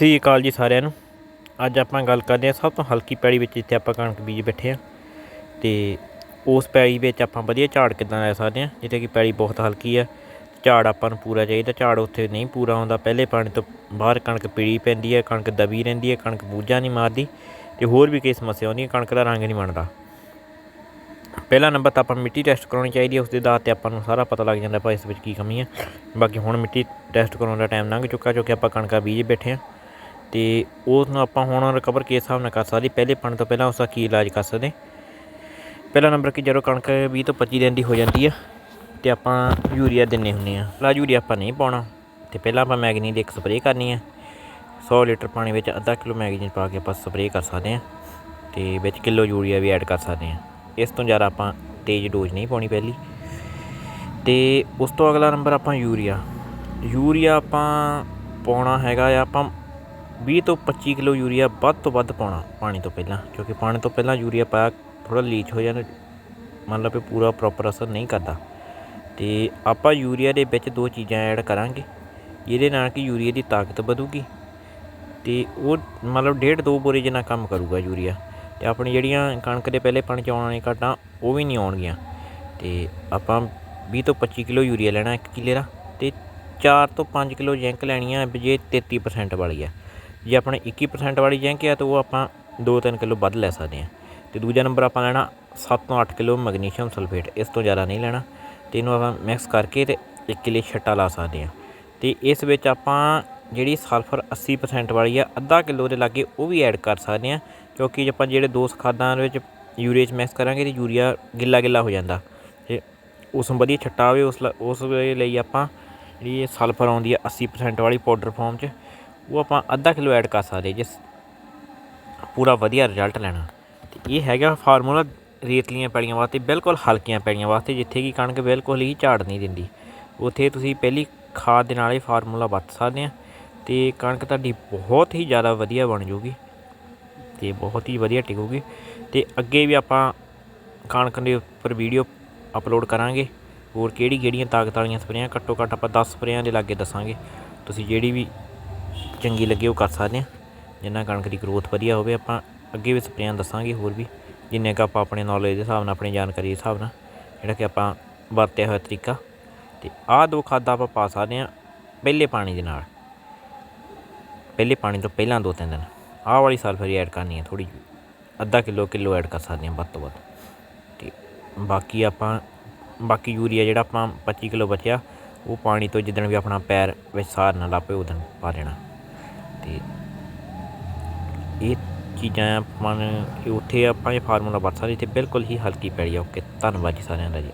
ਸ੍ਰੀ ਅਕਾਲ ਜੀ ਸਾਰਿਆਂ ਨੂੰ। ਅੱਜ ਆਪਾਂ ਗੱਲ ਕਰਦੇ ਹਾਂ ਸਭ ਤੋਂ ਹਲਕੀ ਪੈੜੀ ਵਿੱਚ ਜਿੱਥੇ ਆਪਾਂ ਕਣਕ ਬੀਜ ਬੈਠੇ ਆ ਤੇ ਉਸ ਪੈੜੀ ਵਿੱਚ ਆਪਾਂ ਵਧੀਆ ਝਾੜ ਕਿੱਦਾਂ ਲੈ ਸਕਦੇ ਹਾਂ, ਜਿੱਥੇ ਕਿ ਪੈੜੀ ਬਹੁਤ ਹਲਕੀ ਆ ਝਾੜ ਆਪਾਂ ਨੂੰ ਪੂਰਾ ਚਾਹੀਦਾ, ਝਾੜ ਉੱਥੇ ਨਹੀਂ ਪੂਰਾ ਹੁੰਦਾ। ਪਹਿਲੇ ਪਾਣੀ ਤੋਂ ਬਾਹਰ ਕਣਕ ਪੀਲੀ ਪੈਂਦੀ ਹੈ, ਕਣਕ ਦਬੀ ਰਹਿੰਦੀ ਹੈ, ਕਣਕ ਬੂਝਾ ਨਹੀਂ ਮਾਰਦੀ ਤੇ ਹੋਰ ਵੀ ਕਈ ਸਮੱਸਿਆ ਆਉਂਦੀਆਂ, ਕਣਕ ਦਾ ਰੰਗ ਨਹੀਂ ਬਣਦਾ। ਪਹਿਲਾ ਨੰਬਰ ਤਾਂ ਆਪਾਂ ਮਿੱਟੀ ਟੈਸਟ ਕਰਾਉਣੀ ਚਾਹੀਦੀ ਹੈ, ਉਸ ਦੇ ਆਧਾਰ ਤੇ ਆਪਾਂ ਨੂੰ ਸਾਰਾ ਪਤਾ ਲੱਗ ਜਾਂਦਾ ਭਾਈ ਇਸ ਵਿੱਚ ਕੀ ਕਮੀ ਹੈ। ਬਾਕੀ ਹੁਣ ਮਿੱਟੀ ਟੈਸਟ ਕਰਾਉਣ ਦਾ ਟਾਈਮ ਲੰਘ ਚੁੱਕਾ ਜੋ ਕਿ ਆਪਾਂ ਕਣਕਾਂ ਬੀਜ ਬੈਠੇ ਹਾਂ। ਤੇ ਉਸ ਨੂੰ ਆਪਾਂ ਹੁਣ ਰਿਕਵਰ ਕਿਸ ਹਿਸਾਬ ਨਾਲ ਕਰ ਸਕਦੇ ਪਹਿਲੇ ਪਾਣੀ ਤੋਂ ਪਹਿਲਾਂ ਉਸ ਦਾ ਕੀ ਇਲਾਜ ਕਰ ਸਕਦੇ ਪਹਿਲਾ ਨੰਬਰ ਕਿ ਜਦੋਂ ਕਣਕ 20 ਤੋਂ 25 ਦਿਨ ਦੀ ਹੋ ਜਾਂਦੀ ਆ ਤੇ ਆਪਾਂ ਯੂਰੀਆ ਦਿੰਨੇ ਹੁੰਨੇ ਆ। ਲਾ ਯੂਰੀਆ ਆਪਾਂ ਨਹੀਂ ਪਾਉਣਾ। ਤੇ ਪਹਿਲਾਂ ਆਪਾਂ ਮੈਗਨੀ ਦੀ ਇੱਕ ਸਪਰੇਅ ਕਰਨੀ ਆ। 100 ਲੀਟਰ ਪਾਣੀ ਵਿੱਚ ਅੱਧਾ ਕਿਲੋ ਮੈਗਨੀਨ ਪਾ ਕੇ ਆਪਾਂ ਸਪਰੇਅ ਕਰ ਸਕਦੇ ਆ ਤੇ ਵਿੱਚ ਕਿਲੋ ਯੂਰੀਆ ਵੀ ਐਡ ਕਰ ਸਕਦੇ ਆ ਇਸ ਤੋਂ ਜ਼ਿਆਦਾ ਆਪਾਂ ਤੇਜ਼ ਡੋਜ਼ ਨਹੀਂ ਪਾਉਣੀ ਪਹਿਲੀ। ਤੇ ਉਸ ਤੋਂ ਅਗਲਾ ਨੰਬਰ ਆਪਾਂ ਯੂਰੀਆ ਯੂਰੀਆ ਆਪਾਂ ਪਾਉਣਾ ਹੈਗਾ ਆ, ਆਪਾਂ 20 ਤੋਂ 25 ਕਿਲੋ ਯੂਰੀਆ ਵੱਧ ਤੋਂ ਵੱਧ ਪਾਉਣਾ ਪਾਣੀ ਤੋਂ ਪਹਿਲਾਂ, ਕਿਉਂਕਿ ਪਾਣੀ ਤੋਂ ਪਹਿਲਾਂ ਯੂਰੀਆ ਪਾਇਆ ਥੋੜਾ ਲੀਚ ਹੋ ਜਾਂਦਾ ਮੰਨ ਲਓ ਵੀ ਪੂਰਾ ਪ੍ਰੋਪਰ ਅਸਰ ਨਹੀਂ ਕਰਦਾ। ਤੇ ਆਪਾਂ ਯੂਰੀਆ ਦੇ ਵਿੱਚ ਦੋ ਚੀਜ਼ਾਂ ਐਡ ਕਰਾਂਗੇ, ਜਿਹਦੇ ਨਾਲ ਕਿ ਯੂਰੀਆ ਦੀ ਤਾਕਤ ਵਧੂਗੀ ਤੇ ਉਹ ਮਤਲਬ ਡੇਢ ਦੋ ਬੋਰੇ ਜਿੰਨਾ ਕੰਮ ਕਰੂਗਾ ਯੂਰੀਆ, ਤੇ ਆਪਣੀ ਜਿਹੜੀਆਂ ਕਣਕ ਦੇ ਪਹਿਲੇ ਪਾਣੀ ਚ ਆਉਣ ਵਾਲੀਆਂ ਘਾਟਾਂ ਉਹ ਵੀ ਨਹੀਂ ਆਉਣਗੀਆਂ। ਤੇ ਆਪਾਂ 20 ਤੋਂ 25 ਕਿਲੋ ਯੂਰੀਆ ਲੈਣਾ ਇੱਕ ਕਿੱਲੇ ਦਾ, ਤੇ 4 ਤੋਂ 5 ਕਿਲੋ ਜ਼ਿੰਕ ਲੈਣੀ ਆ ਵੀ ਜੇ 33% ਵਾਲੀ ਆ। ਜੇ ਆਪਣੇ 21% ਵਾਲੀ ਜ਼ਿੰਕ ਆ ਤਾਂ ਉਹ ਆਪਾਂ 2-3 ਕਿਲੋ ਵੱਧ ਲੈ ਸਕਦੇ ਹਾਂ। ਤੇ ਦੂਜਾ ਨੰਬਰ ਆਪਾਂ ਲੈਣਾ 7 ਤੋਂ 8 ਕਿਲੋ ਮੈਗਨੀਸ਼ੀਅਮ ਸਲਫੇਟ, ਇਸ ਤੋਂ ਜ਼ਿਆਦਾ ਨਹੀਂ ਲੈਣਾ। ਤੇ ਇਹਨੂੰ ਆਪਾਂ ਮਿਕਸ ਕਰਕੇ ਤੇ ਇੱਕ ਕਿੱਲੇ ਛੱਟਾ ਲਾ ਸਕਦੇ ਹਾਂ। ਤੇ ਇਸ ਵਿੱਚ ਆਪਾਂ ਜਿਹੜੀ ਸਲਫਰ 80% ਵਾਲੀ ਆ, ਅੱਧਾ ਕਿਲੋ ਦੇ ਲਾਗੇ ਉਹ ਵੀ ਐਡ ਕਰ ਸਕਦੇ ਹਾਂ, ਕਿਉਂਕਿ ਆਪਾਂ ਜਿਹੜੇ ਦੋ ਖਾਦਾਂ ਦੇ ਵਿੱਚ ਯੂਰੀਆ 'ਚ ਮਿਕਸ ਕਰਾਂਗੇ ਤੇ ਯੂਰੀਆ ਗਿੱਲਾ ਗਿੱਲਾ ਹੋ ਜਾਂਦਾ। ਤੇ ਉਸ ਨੂੰ ਵਧੀਆ ਛੱਟਾ ਆਵੇ, ਉਸ ਉਸ ਲਈ ਆਪਾਂ ਜਿਹੜੀ ਇਹ ਸਲਫਰ ਆਉਂਦੀ ਆ 80% ਵਾਲੀ ਪਾਊਡਰ ਫਾਰਮ 'ਚ ਉਹ ਆਪਾਂ ਅੱਧਾ ਕਿਲੋ ਐਡ ਕਰ ਸਕਦੇ ਜਿਸ ਪੂਰਾ ਵਧੀਆ ਰਿਜ਼ਲਟ ਲੈਣਾ। ਤੇ ਇਹ ਹੈਗਾ ਫਾਰਮੂਲਾ ਰੇਤਲੀਆਂ ਪੈੜੀਆਂ ਵਾਸਤੇ, ਬਿਲਕੁਲ ਹਲਕੀਆਂ ਪੈੜੀਆਂ ਵਾਸਤੇ, ਜਿੱਥੇ ਕਿ ਕਣਕ ਬਿਲਕੁਲ ਹੀ ਝਾੜ ਨਹੀਂ ਦਿੰਦੀ। ਉੱਥੇ ਤੁਸੀਂ ਪਹਿਲੀ ਖਾਦ ਦੇ ਨਾਲ ਇਹ ਫਾਰਮੂਲਾ ਵਰਤ ਸਕਦੇ ਆ ਤੇ ਕਣਕ ਤੁਹਾਡੀ ਬਹੁਤ ਹੀ ਜ਼ਿਆਦਾ ਵਧੀਆ ਬਣ ਜੂਗੀ ਤੇ ਬਹੁਤ ਹੀ ਵਧੀਆ ਟਿਕੂਗੀ। ਤੇ ਅੱਗੇ ਵੀ ਆਪਾਂ ਕਣਕ ਦੇ ਉੱਪਰ ਵੀਡੀਓ ਅਪਲੋਡ ਕਰਾਂਗੇ। ਹੋਰ ਕਿਹੜੀ ਕਿਹੜੀਆਂ ਤਾਕਤ ਵਾਲੀਆਂ ਸਪਰੇਆਂ ਘੱਟੋ ਘੱਟ ਆਪਾਂ 10 ਸਪਰੇਆਂ ਦੇ ਲਾਗੇ ਦੱਸਾਂਗੇ। ਤੁਸੀਂ ਜਿਹੜੀ ਵੀ ਚੰਗੀ ਲੱਗੇ ਉਹ ਕਰ ਸਕਦੇ ਆ ਜਿੰਨਾ ਕਣਕ ਦੀ ਗਰੋਥ ਵਧੀਆ ਹੋਵੇ ਆਪਾਂ ਅੱਗੇ ਵੀ ਸਪਰੇਆਂ ਦੱਸਾਂਗੇ ਹੋਰ ਵੀ। ਜਿੰਨੇ ਕੁ ਆਪਾਂ ਆਪਣੇ ਨੌਲੇਜ ਦੇ ਹਿਸਾਬ ਨਾਲ, ਆਪਣੀ ਜਾਣਕਾਰੀ ਦੇ ਹਿਸਾਬ ਨਾਲ, ਜਿਹੜਾ ਕਿ ਆਪਾਂ ਵਰਤਿਆ ਹੋਇਆ ਤਰੀਕਾ। ਤੇ ਆਹ ਦੋ ਖਾਦਾਂ ਆਪਾਂ ਪਾ ਸਕਦੇ ਆ ਪਹਿਲੇ ਪਾਣੀ ਦੇ ਨਾਲ। ਪਹਿਲੇ ਪਾਣੀ ਤੋਂ ਪਹਿਲਾਂ ਦੋ ਤਿੰਨ ਦਿਨ। ਆਹ ਵਾਲੀ ਸਲਫਰ ਐਡ ਕਰਨੀ ਹੈ ਥੋੜੀ ਅੱਧਾ ਕਿਲੋ ਕਿਲੋ ਐਡ ਕਰ ਸਕਦੇ ਹਾਂ ਵੱਧ ਤੋਂ ਵੱਧ। ਤੇ ਬਾਕੀ ਆਪਾਂ, ਬਾਕੀ ਯੂਰੀਆ ਜਿਹੜਾ ਆਪਾਂ 25 ਕਿਲੋ ਬਚਿਆ, ਉਹ ਪਾਣੀ ਤੋਂ ਜਿੱਦਣ ਵੀ ਆਪਣਾ ਪੈਰ ਵਿੱਚ ਸਾਰ ਨਾ ਲਾਪੇ ਉਦੋਂ ਪਾ ਦੇਣਾ। ਤੇ ਇਹ ਚੀਜ਼ਾਂ ਆਪਾਂ ਨੂੰ ਉੱਥੇ ਆਪਾਂ ਇਹ ਫਾਰਮੂਲਾ ਵਰਤ ਸਕਦੇ ਇੱਥੇ ਬਿਲਕੁਲ ਹੀ ਹਲਕੀ ਪੈੜੀ ਆ। ਓਕੇ ਧੰਨਵਾਦ ਜੀ ਸਾਰਿਆਂ ਦਾ ਜੀ।